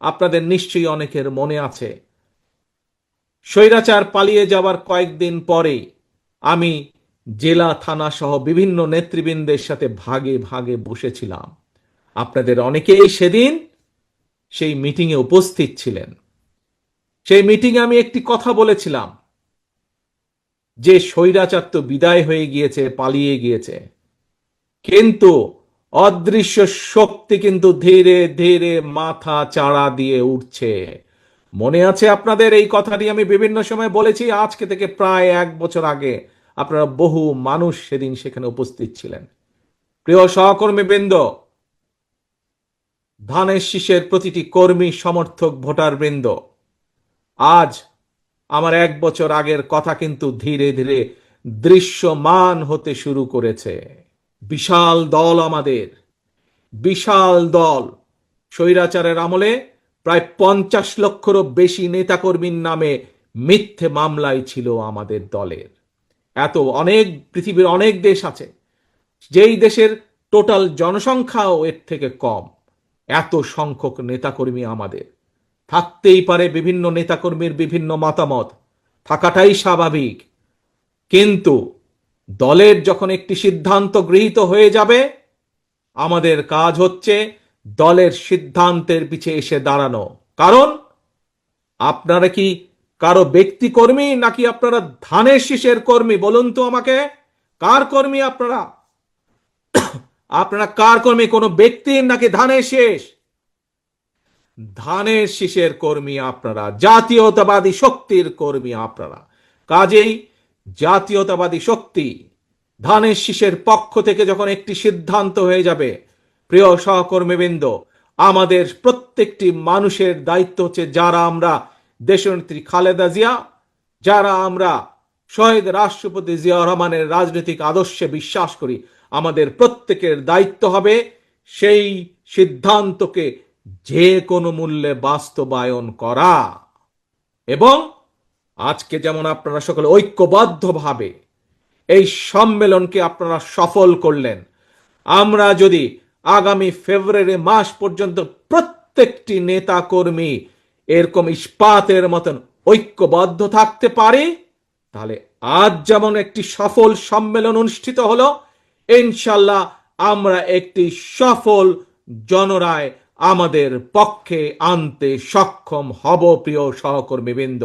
আপনাদের নিশ্চয়ই অনেকের মনে আছে। স্বৈরাচার পালিয়ে যাওয়ার কয়েকদিন পরে আমি জেলা, থানা সহ বিভিন্ন নেতৃবৃন্দের সাথে ভাগে ভাগে বসেছিলাম। আপনাদের অনেকেই সেদিন সেই মিটিংয়ে উপস্থিত ছিলেন। সেই মিটিংয়ে আমি একটি কথা বলেছিলাম। যে স্বৈরাচার তো বিদায় হয়ে গিয়েছে, পালিয়ে গিয়েছে। কিন্তু অদৃশ্য শক্তি কিন্তু ধীরে ধীরে মাথা চাড়া দিয়ে উঠছে। মনে আছে আপনাদের? এই কথাটি আমি বিভিন্ন সময় বলেছি, আজকে থেকে প্রায় এক বছর আগে আপনারা বহু মানুষ সেদিন সেখানে উপস্থিত ছিলেন। প্রিয় সহকর্মী বৃন্দ ধানের শীষের প্রতিটি কর্মী সমর্থক ভোটার বৃন্দ আজ আমার এক বছর আগের কথা কিন্তু ধীরে ধীরে দৃশ্যমান হতে শুরু করেছে। বিশাল দল আমাদের। বিশাল দল। স্বৈরাচারের আমলে প্রায় পঞ্চাশ লক্ষেরও বেশি নেতাকর্মীর নামে মিথ্যে মামলায় ছিল আমাদের দলের। এত অনেক পৃথিবীর অনেক দেশ আছে, যেই দেশের টোটাল জনসংখ্যাও এর থেকে কম। এত সংখ্যক নেতাকর্মী আমাদের। থাকতেই পারে বিভিন্ন নেতাকর্মীর বিভিন্ন মতামত। থাকাটাই স্বাভাবিক। কিন্তু দলের যখন একটি সিদ্ধান্ত গৃহীত হয়ে যাবে, আমাদের কাজ হচ্ছে দলের সিদ্ধান্তের পিছে এসে দাঁড়ানো। কারণ, আপনারা কি কারও ব্যক্তি কর্মী নাকি আপনারা ধানের শীষের কর্মী? বলুন তো আমাকে, কার কর্মী আপনারা? আপনারা কার কর্মী? কোনো ব্যক্তির নাকি ধানের শেষ? ধানের শীষের কর্মী আপনারা, জাতীয়তাবাদী শক্তির কর্মী আপনারা। কাজেই জাতীয়তাবাদী শক্তি ধানের শীষের পক্ষ থেকে যখন একটি সিদ্ধান্ত হয়ে যাবে, প্রিয় সহকর্মীবৃন্দ, আমাদের প্রত্যেকটি মানুষের দায়িত্ব হচ্ছে যারা আমরা দেশনেত্রী খালেদা জিয়া, যারা আমরা শহীদ রাষ্ট্রপতি জিয়া রহমানের রাজনৈতিক আদর্শে বিশ্বাস করি। আমাদের প্রত্যেকের দায়িত্ব হবে সেই সিদ্ধান্তকে যে কোনো মূল্যে বাস্তবায়ন করা। এবং আজকে যেমন আপনারা সকলে ঐক্যবদ্ধভাবে এই সম্মেলনকে আপনারা সফল করলেন, আমরা যদি আগামী ফেব্রুয়ারি মাস পর্যন্ত প্রত্যেকটি নেতা কর্মী এরকম ইস্পাতের মতন ঐক্যবদ্ধ থাকতে পারি, তাহলে আজ যেমন একটি সফল সম্মেলন অনুষ্ঠিত হলো ইনশাল্লাহ আমরা একটি সফল জনরায় আমাদের পক্ষে আনতে সক্ষম হব, প্রিয় সহকর্মীবৃন্দ।